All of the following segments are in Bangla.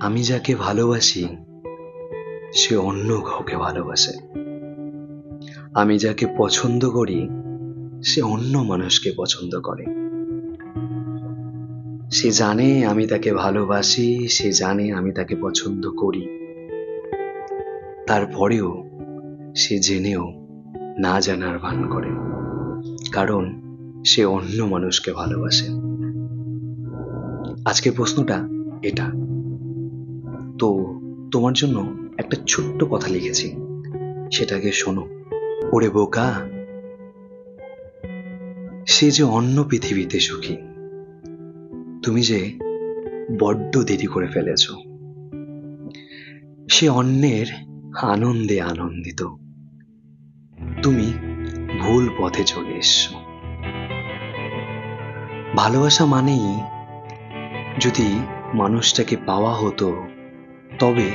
আমি যাকে ভালোবাসি, সে অন্য কাউকে ভালোবাসে। আমি যাকে পছন্দ করি, সে অন্য মানুষকে পছন্দ করে। সে জানে আমি তাকে ভালোবাসি, সে জানে আমি তাকে পছন্দ করি। তারপরেও সে জেনেও না জানার ভান করে, কারণ সে অন্য মানুষকে ভালোবাসে। আজকের প্রশ্নটা এটা। তো তোমার জন্য একটা ছোট্ট কথা লিখেছি। সেটাকে শোনো। ওরে বোকা! সে যে অন্য পৃথিবীতে সুখী, তুমি যে বড্ড দেরি করে ফেলেছ। সে অন্যের আনন্দে আনন্দিত। তুমি ভুল পথে চলে এসছো। ভালোবাসা মানেই যদি মানুষটাকে পাওয়া হতো তবে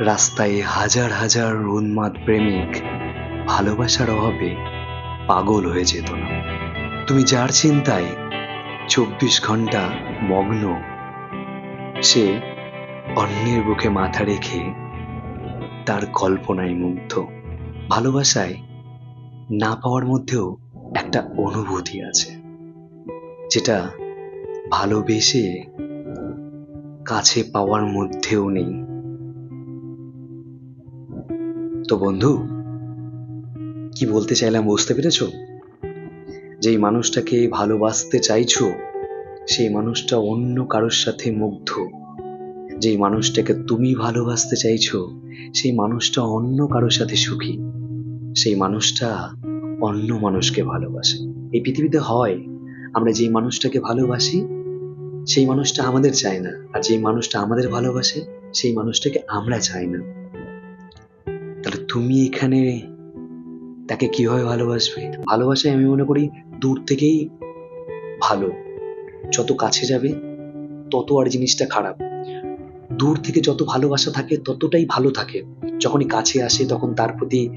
রাস্তায় হাজার হাজার উন্মাদ প্রেমিক ভালোবাসার অভাবে পাগল হয়ে যেত না। তুমি যার চিন্তায় চব্বিশ ঘণ্টা মগ্ন, সে অন্যের বুকে মাথা রেখে তার কল্পনায় মুগ্ধ। ভালোবাসায় না পাওয়ার মধ্যেও একটা অনুভূতি আছে, যেটা ভালোবেসে কাছে পাওয়ার মধ্যেও নেই। তো বন্ধু, কি বলতে চাইলাম বুঝতে পেরেছ? যেই মানুষটাকে ভালোবাসতে চাইছো, সেই মানুষটা অন্য কারোর সাথে মুগ্ধ। যেই মানুষটাকে তুমি ভালোবাসতে চাইছো, সেই মানুষটা অন্য কারোর সাথে সুখী। সেই মানুষটা অন্য মানুষকে ভালোবাসে। এই পৃথিবীতে হয়, আমরা যেই মানুষটাকে ভালোবাসি সেই মানুষটা আমাদের চায় না। আর যেই মানুষটা আমাদের ভালোবাসে, সেই মানুষটাকে আমরা চাই না। তাহলে তুমি এখানে তাকে কীভাবে ভালোবাসবে? ভালোবাসায় আমি মনে করি দূর থেকেই ভালো। যত কাছে যাবে, তত আর জিনিসটা খারাপ। দূর থেকে যত ভালোবাসা থাকে, ততটাই ভালো থাকে। যখনই কাছে আসে, তখন তার প্রতি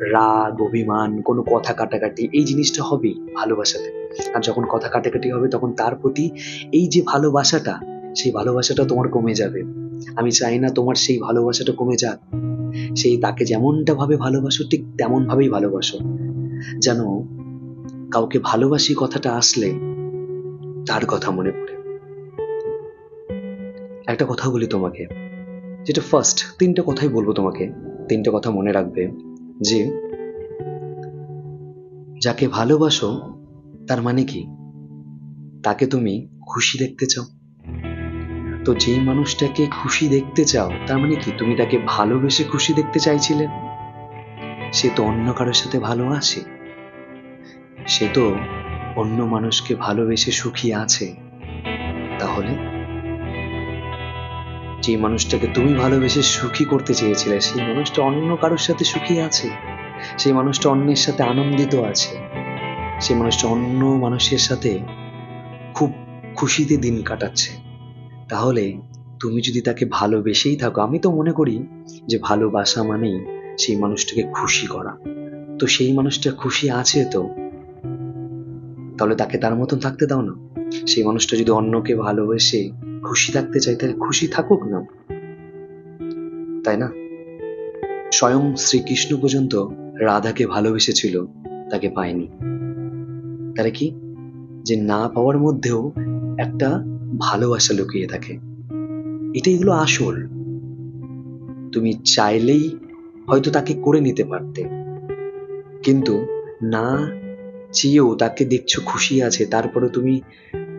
রাগ, অভিমান, কোনো কথা কাটাকাটি, এই জিনিসটা হবেই ভালোবাসাতে। আর যখন কথা কাটাকাটি হবে, তখন তার প্রতি এই যে ভালোবাসাটা, সেই ভালোবাসাটা তোমার কমে যাবে। আমি চাই না তোমার সেই ভালোবাসাটা কমে যাক। সেই তাকে যেমনটা ভাবে ভালোবাসো, ঠিক তেমন ভাবেই ভালোবাসো। যেন কাউকে ভালোবাসি কথাটা আসলে, তার কথা মনে পড়ে। একটা কথা বলি তোমাকে। যেটা ফার্স্ট তিনটে কথাই বলব তোমাকে। তিনটে কথা মনে রাখবে যে, যাকে ভালোবাসো, তার মানে কি? তাকে তুমি খুশি দেখতে চাও। তো যেই মানুষটাকে খুশি দেখতে চাও, তার মানে কি? তুমি তাকে ভালোবেসে খুশি দেখতে চাইছিলে? সে তো অন্য কারোর সাথে ভালো আছে। সে তো অন্য মানুষকে ভালোবেসে সুখী আছে। তাহলে? যে মানুষটাকে তুমি ভালোবেসে সুখী করতে চেয়েছিলে, সেই মানুষটা অন্য কারোর সাথে সুখী আছে? সেই মানুষটা অন্যের সাথে আনন্দিত আছে? সেই মানুষটা অন্য মানুষের সাথে খুব খুশিতে দিন কাটাচ্ছে? তাহলে তুমি যদি তাকে ভালোবেসেই থাকো, আমি তো মনে করি যে ভালোবাসা মানেই সেই মানুষটাকে খুশি করা। তো সেই মানুষটা খুশি আছে তো? তাহলে তাকে তার মতন থাকতে দাও না। সেই মানুষটা যদি অন্যকে ভালোবেসে খুশি থাকতে চাই তাহলে খুশি থাকুক না। তাই না? স্বয়ং শ্রীকৃষ্ণ পর্যন্ত রাধাকে ভালোবেসেছিল, তাকে পায়নি। তাহলে কি? যে না পাওয়ার মধ্যেও একটা ভালোবাসা লুকিয়ে থাকে। এটাই হলো আসল। তুমি চাইলেই হয়তো তাকে করে নিতে পারতে। কিন্তু না চেয়েও তাকে দেখছ খুশি আছে, তারপরে তুমি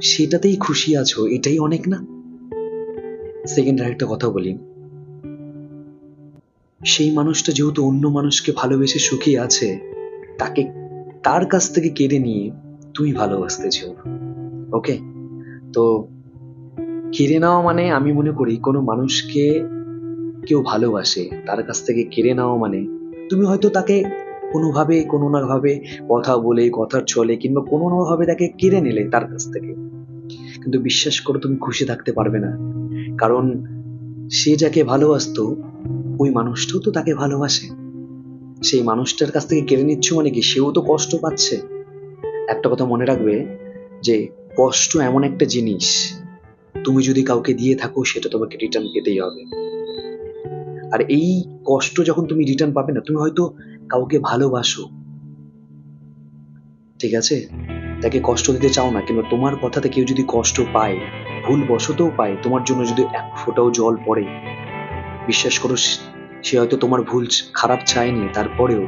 সেটাতেই খুশি আছো, এটাই অনেক না? সেকেন্ড আরেকটা কথা বলি। সেই মানুষটা যেহেতু অন্য মানুষকে ভালোবেসে সুখী আছে, তাকে তার কাছ থেকে কেড়ে নিয়ে তুই ভালোবাসতেছ ওকে তো কেড়ে নেওয়া মানে আমি মনে করি কোনো মানুষকে কেউ ভালোবাসে, তার কাছ থেকে কেড়ে নেওয়া মানে তুমি হয়তো তাকে কোনোভাবে কোনো না ভাবে কথা বলে, কথার চলে কিংবা কোনো না ভাবে তাকে কেড়ে নিলে তার কাছ থেকে। কিন্তু বিশ্বাস করো তুমি খুশি থাকতে পারবে না। কারণ সে যাকে ভালোবাসতো, ওই মানুষটাও তো তাকে ভালোবাসে। সেই মানুষটার কাছ থেকে কেড়ে নিচ্ছ মানে কি? সেও তো কষ্ট পাচ্ছে। একটা কথা মনে রাখবে যে, কষ্ট এমন একটা জিনিস, তুমি যদি কাউকে দিয়ে থাকো, সেটা তোমাকে রিটার্ন পেতেই হবে। আর এই কষ্ট যখন তুমি রিটার্ন পাবে না, তুমি হয়তো কাউকে ভালোবাসো। ঠিক আছে? তাকে কষ্ট দিতে চাও না, কিংবা তোমার কথাতে কেউ যদি কষ্ট পায় ভুল বশতও পায়, তোমার জন্য যদি এক ফোঁটাও জল পড়ে, বিশ্বাস করো, সে হয়তো তোমার ভুল খারাপ চায়নি, তারপরেও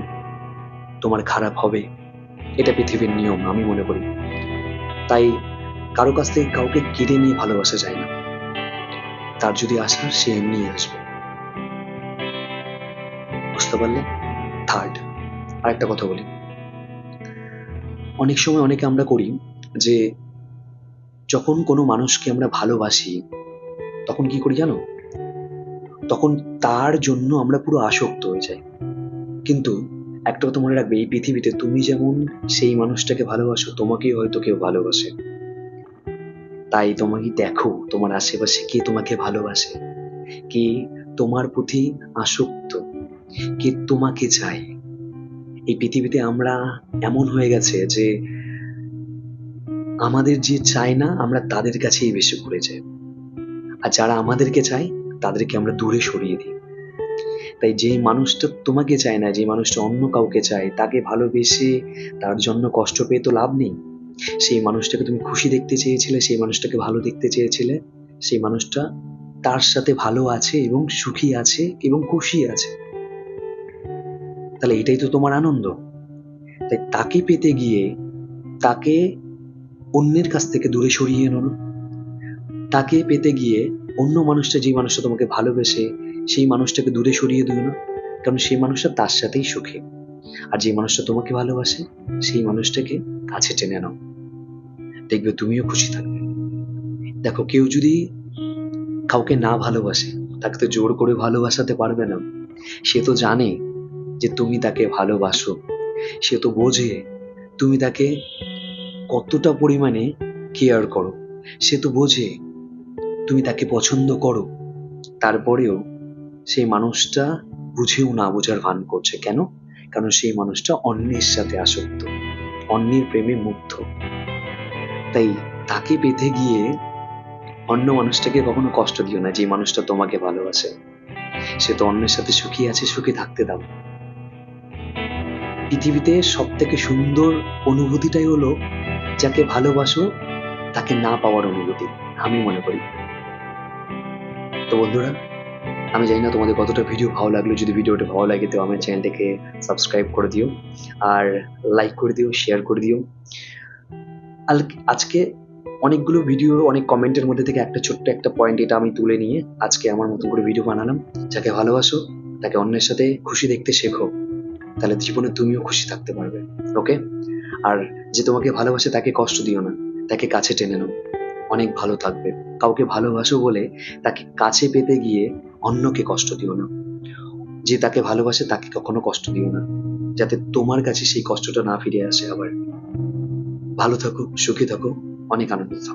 তোমার খারাপ হবে। এটা পৃথিবীর নিয়ম, আমি মনে করি। তাই কারও কাছ থেকে কাউকে কেড়ে নিয়ে ভালোবাসা যায় না। তার যদি আসার, সে এমনি আসবে। বুঝতে পারলে? থার্ড আরেকটা কথা বলি। অনেক সময় অনেকে আমরা করি যে, যখন কোনো মানুষকে আমরা ভালোবাসি, তখন কি করি জানো? তখন তার জন্য আমরা পুরো আসক্ত হয়ে যাই। কিন্তু একটা কথা মনে রাখবে, এই পৃথিবীতে তুমি যেমন সেই মানুষটাকে ভালোবাসো, তোমাকেই হয়তো কেউ ভালোবাসে। তাই তোমাকে দেখো, তোমার আশেপাশে কে তোমাকে ভালোবাসে? কে তোমার প্রতি আসক্ত? কে তোমাকে চায়? এই পৃথিবীতে আমরা এমন হয়ে গেছে যে আমাদের যে চায় না, আমরা তাদের কাছেই বেশি ঘুরে যাই। আর যারা আমাদেরকে চায়, তাদেরকে আমরা দূরে সরিয়ে দিই। তাই যে মানুষটা তোমাকে চায় না যে মানুষটা অন্য কাউকে চায়, তাকে ভালোবেসে তার জন্য কষ্ট পেয়ে তো লাভ নেই। সেই মানুষটাকে তুমি খুশি দেখতে চেয়েছিলে, সেই মানুষটাকে ভালো দেখতে চেয়েছিলে, সেই মানুষটা তার সাথে ভালো আছে এবং সুখী আছে এবং খুশি আছে। তাহলে এটাই তো তোমার আনন্দ। তাই তাকে পেতে গিয়ে তাকে অন্যের কাছ থেকে দূরে সরিয়ে এনো তাকে পেতে গিয়ে অন্য মানুষটা যে মানুষটা তোমাকে ভালোবেসে সেই মানুষটাকে দূরে সরিয়ে দিও না। কারণ সেই মানুষটা তার সাথেই সুখী। আর যে মানুষটা তোমাকে ভালোবাসে সেই মানুষটাকে কাছে টেনে নাও। দেখবে তুমিও খুশি থাকবে। দেখো, কেউ যদি কাউকে না ভালোবাসে, তাকে তো জোর করে ভালোবাসাতে পারবে না। সে তো জানে যে তুমি তাকে ভালোবাসো। সে তো বোঝে, তুমি তাকে কতটা পরিমাণে কেয়ার করো। সে তো বোঝে, তুমি তাকে পছন্দ করো। তারপরেও সেই মানুষটা বুঝেও না বোঝার ভান করছে। কেন? কারণ সেই মানুষটা অন্যের সাথে আসক্ত, অন্যের প্রেমে মুগ্ধ। তাই তাকে পেতে গিয়ে অন্য মানুষটাকে কখনো কষ্ট দিও না যে মানুষটা তোমাকে ভালোবাসে। সে তো অন্যের সাথে সুখী আছে, সুখী থাকতে দাও। পৃথিবীতে সব থেকে সুন্দর অনুভূতিটাই হলো যাকে ভালোবাসো, তাকে না পাওয়ার অনুভূতি, আমি মনে করি। তো বন্ধুরা, আমি জানি না তোমাদের কতটা ভিডিও ভালো লাগল। যদি ভিডিওটা ভালো লাগে, তো আমার চ্যানেলটাকে সাবস্ক্রাইব করে দিও আর লাইক করে দিও শেয়ার করে দিও। আজকে অনেকগুলো ভিডিও অনেক কমেন্টের মধ্যে থেকে একটা ছোট্ট একটা পয়েন্ট এটা আমি তুলে নিয়ে আজকে আমার মতন করে ভিডিও বানালাম। যাকে ভালোবাসো, তাকে অন্যের সাথে খুশি দেখতে শেখো। তাহলে জীবনে তুমিও খুশি থাকতে পারবে, ওকে? আর যে তোমাকে ভালোবাসে তাকে কষ্ট দিও না, তাকে কাছে টেনে নাও। অনেক ভালো থাকবে। কাউকে ভালোবাসো বলে তাকে কাছে পেতে গিয়ে অন্যকে কষ্ট দিও না। যে তাকে ভালোবাসে তাকে কখনো কষ্ট দিও না, যাতে তোমার কাছে সেই কষ্টটা না ফিরে আসে আবার। ভালো থাকো, সুখী থাকো, অনেক আনন্দ থাকো।